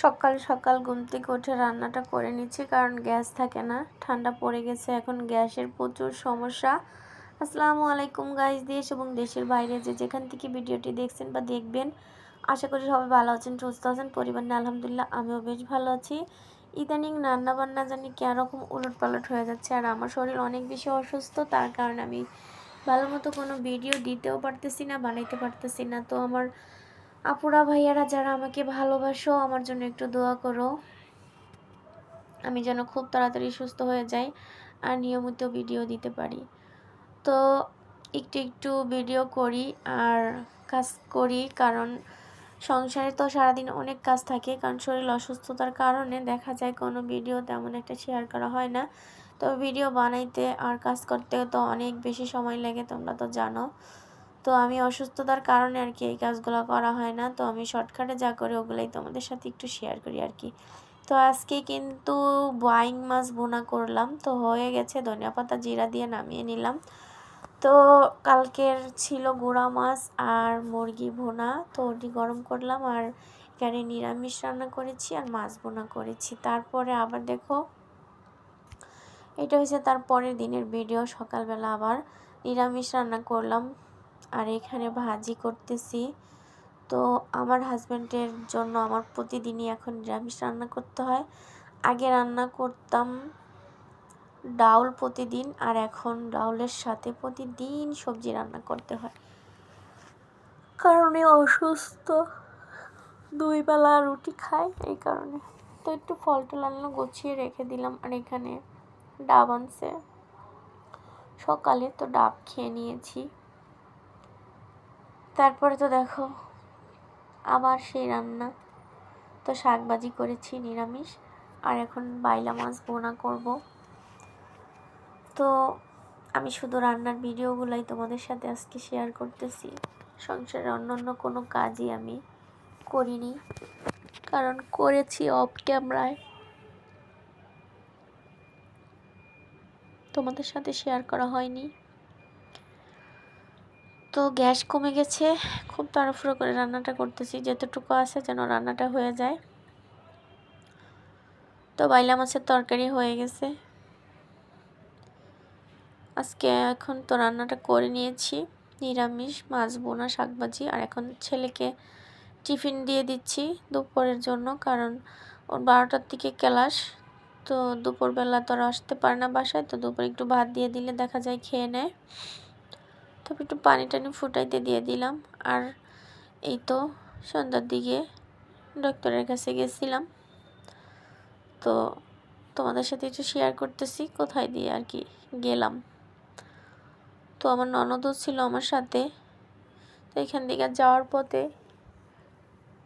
সকাল সকাল ঘুম থেকে উঠে রান্নাটা করে নিচ্ছি, কারণ গ্যাস থাকে না, ঠান্ডা পড়ে গেছে, এখন গ্যাসের প্রচুর সমস্যা। আসসালামু আলাইকুম গাইজ দেশ এবং দেশের বাইরে যে যেখান থেকে ভিডিওটি দেখছেন বা দেখবেন, আশা করি সবাই ভালো আছেন, সুস্থ আছেন, পরিবার নিয়ে আলহামদুলিল্লাহ আমিও বেশ ভালো আছি। ইদানিং রান্না বান্না জানি কীরকম উলট পালট হয়ে যাচ্ছে, আর আমার শরীর অনেক বেশি অসুস্থ, তার কারণে আমি ভালো মতো কোনো ভিডিও দিতেও পারতেছি না, বানাইতে পারতেছি না, তো আমার আপুরা ভাইয়ারা, যারা আমাকে ভালোবাসো, আমার জন্য একটু দোয়া করো। আমি যেন খুব তাড়াতাড়ি সুস্থ হয়ে যাই আর নিয়মিত ভিডিও দিতে পারি। তো একটু একটু ভিডিও করি আর কাজ করি, কারণ সংসারে তো সারাদিন অনেক কাজ থাকে, কারণ শরীর অসুস্থতার কারণে দেখা যায় কোনো ভিডিও তেমন একটা শেয়ার করা হয় না। তো ভিডিও বানাইতে আর কাজ করতেও তো অনেক বেশি সময় লাগে, তোমরা তো জানো। তো আমি অসুস্থতার কারণে আর কি এই কাজগুলো করা হয় না। তো আমি শর্টকাটে যা করি ওগুলোই তোমাদের সাথে একটু শেয়ার করি আর কি। তো আজকে কিন্তু বাইং মাছ বোনা করলাম। তো হয়ে গেছে, ধনিয়া পাতা জিরা দিয়ে নামিয়ে নিলাম। তো কালকের ছিল গুঁড়া মাছ আর মুরগি ভোনা। তো ওটি গরম করলাম আর এখানে নিরামিষ রান্না করেছি আর মাছ বোনা করেছি। তারপরে আবার দেখো, এটা হয়েছে তার পরের দিনের ভিডিও সকালবেলা আবার নিরামিষ রান্না করলাম। আর এখানে ভাজি করতেছি। তো আমার হাজব্যান্ডের জন্য আমার প্রতিদিনই এখন নিরামিষ রান্না করতে হয়। আগে রান্না করতাম ডাউল প্রতিদিন আর এখন ডাউলের সাথে প্রতিদিন সবজি রান্না করতে হয়। কারণে অসুস্থ। দুই বেলা রুটি খাই এই কারণে। তো একটু ফল টল আনলো গুছিয়ে রেখে দিলাম আর এখানে ডাব আনছে। সকালে তো ডাব খেয়ে নিয়েছি। তারপরে তো দেখো, আবার সেই রান্না। তো শাকবাজি করেছি, নিরামিষ, আর এখন বাইলা মাছ বোনা করব। তো আমি শুধু রান্নার ভিডিওগুলাই তোমাদের সাথে আজকে শেয়ার করতেছি। সংসারে অন্য অন্য কোনো কাজই আমি করিনি, কারণ করেছি অফ ক্যামেরায় তোমাদের সাথে শেয়ার করা হয়নি। তো গ্যাস কমে গেছে। খুব তাড়াহুড়ো করে রান্নাটা করতেছি। যতটুকু আছে যেন রান্নাটা হয়ে যায়। তো বাইলা মাছের তরকারি হয়ে গেছে। আজকে এখন তো রান্নাটা করে নিয়েছি। নিরামিষ, মাছ, বোনা, শাকভাজি। আর এখন ছেলেকে টিফিন দিয়ে দিচ্ছি দুপুরের জন্য। কারণ ওর বারোটার দিকে ক্লাস। তো দুপুরবেলা তো আর আসতে পারে না বাসায়। তো দুপুরে একটু ভাত দিয়ে দিলে দেখা যায় খেয়ে নেয়। তারপর একটু পানি টানি ফুটাইতে দিয়ে দিলাম। আর এই তো সন্ধ্যার দিকে ডক্টরের কাছে গেছিলাম। তো তোমাদের সাথে একটু শেয়ার করতেছি, কোথায় দিয়ে আর কি গেলাম। তো আমার ননদও ছিল আমার সাথে। তো এখান থেকে যাওয়ার পথে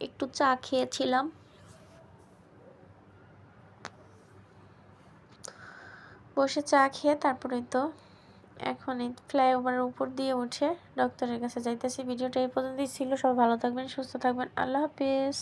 একটু চা খেয়েছিলাম। বসে চা খেয়ে তারপরে তো এখন এই ফ্লাইওভারের উপর দিয়ে উঠে ডক্টরের কাছে যাইতেছি। ভিডিওটা এই পর্যন্তই ছিল। সবাই ভালো থাকবেন, সুস্থ থাকবেন। আল্লাহ হাফিজ।